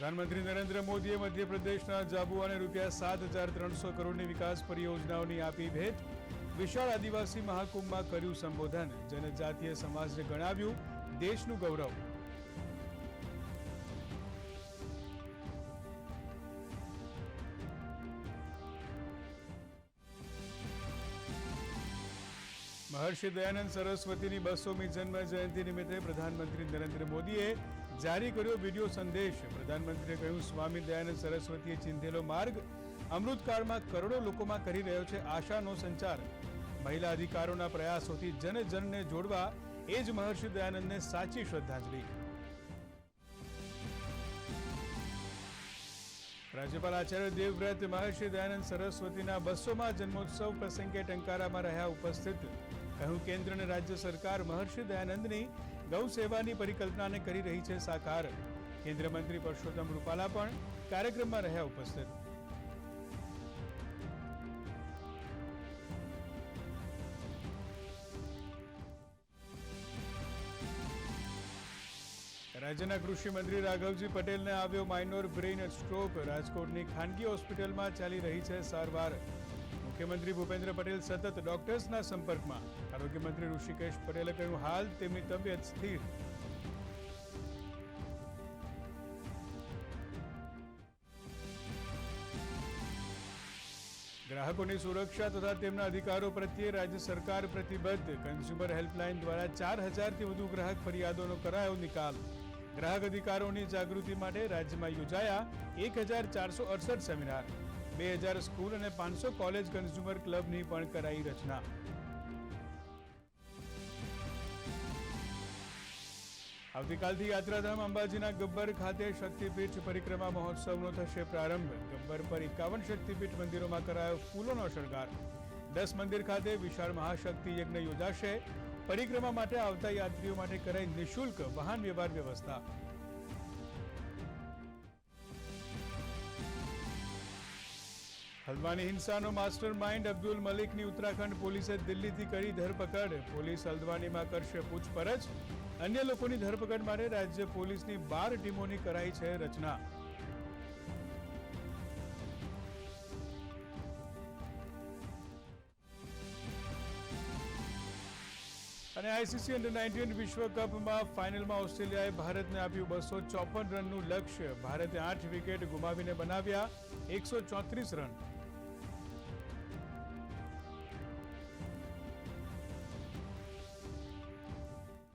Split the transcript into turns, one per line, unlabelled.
પ્રધાનમંત્રી નરેન્દ્ર મોદીએ મધ્યપ્રદેશના જાબુઆને રૂપિયા સાત હજાર ત્રણસો કરોડની વિકાસ પરિયોજનાઓની આપી ભેટ. વિશાળ આદિવાસી મહાકુંભમાં કર્યું સંબોધન. જનજાતીય સમાજને ગણાવ્યું દેશનું ગૌરવ. મહર્ષિ દયાનંદ સરસ્વતીની બસોમી જન્મ જયંતિ નિમિત્તે પ્રધાનમંત્રી નરેન્દ્ર મોદીએ જારી કર્યો વિડિયો સંદેશ. પ્રધાનમંત્રીએ કહ્યું, સ્વામી દયાનંદ સરસ્વતીએ ચિંધેલો માર્ગ અમૃતકાળમાં કરોડો લોકોમાં કરી રહ્યો છે આશાનો સંચાર. મહિલા અધિકારોના પ્રયાસોથી જન જનને જોડવા એ જ મહર્ષિ દયાનંદને સાચી શ્રદ્ધાંજલિ. રાજ્યપાલ આચાર્ય દેવવ્રત મહર્ષિ દયાનંદ સરસ્વતીના બસોમાં જન્મોત્સવ પ્રસંગે ટંકારામાં રહ્યા ઉપસ્થિત. કહ્યું, કેન્દ્ર અને રાજ્ય સરકાર મહર્ષિ દયાનંદની ગૌ સેવાની પરિકલ્પનાને કરી રહી છે સાકાર. કેન્દ્રીય મંત્રી પરસોત્તમ રૂપાલા પણ કાર્યક્રમમાં રહ્યા ઉપસ્થિત. રાજ્યના કૃષિ મંત્રી રાઘવજી પટેલને આવ્યો માઇનોર બ્રેઇન સ્ટ્રોક રાજકોટની ખાનગી હોસ્પિટલમાં ચાલી રહી છે સારવાર. મુખ્યમંત્રી ભૂપેન્દ્ર પટેલ સતત ડોક્ટર્સના સંપર્કમાં. આરોગ્ય મંત્રી ઋષિકેશ પટેલે કહ્યું, હાલ તેમની તબિયત સ્થિર. ગ્રાહકોની સુરક્ષા તથા તેમના અધિકારો પ્રત્યે રાજ્ય સરકાર પ્રતિબદ્ધ. કન્ઝ્યુમર હેલ્પલાઇન દ્વારા ચાર હજારથી વધુ ગ્રાહક ફરિયાદોનો કરાયો નિકાલ. ગ્રાહક અધિકારોની જાગૃતિ માટે રાજ્યમાં યોજાયા એક હજાર ચારસો અડસઠ સેમિનાર. બે હજાર સ્કૂલ અને પાંચસો કોલેજ કન્ઝ્યુમર ક્લબની પણ કરાઈ રચના. આવતીકાલથી યાત્રાધામ અંબાજીના ગબ્બર ખાતે શક્તિપીઠ પરિક્રમા મહોત્સવનો થશે પ્રારંભ. ગબ્બર પર એકાવન શક્તિપીઠ મંદિરોમાં કરાયો ફૂલોનો શણગાર. દસ મંદિર ખાતે વિશાળ મહાશક્તિ યજ્ઞ યોજાશે. પરિક્રમા માટે આવતા યાત્રીઓ માટે કરાઈ નિઃશુલ્ક વાહન વ્યવહાર વ્યવસ્થા. હલ્દ્વાની હિંસાનો માસ્ટર માઇન્ડ અબ્દુલ મલિકની ઉત્તરાખંડ પોલીસે દિલ્હીથી કરી ધરપકડ. પોલીસ હલ્દવાનીમાં કરશે પૂછપરછ. અન્ય લોકોની ધરપકડ માટે રાજ્ય પોલીસની બાર ટીમોની કરાઈ છે રચના. અને આઈસીસી અંડર નાઇન્ટીન વિશ્વકપમાં ફાઇનલમાં ઓસ્ટ્રેલિયાએ ભારતને આપ્યું બસો ચોપન રનનું લક્ષ્ય. ભારતે આઠ વિકેટ ગુમાવીને બનાવ્યા એકસો ચોત્રીસ રન.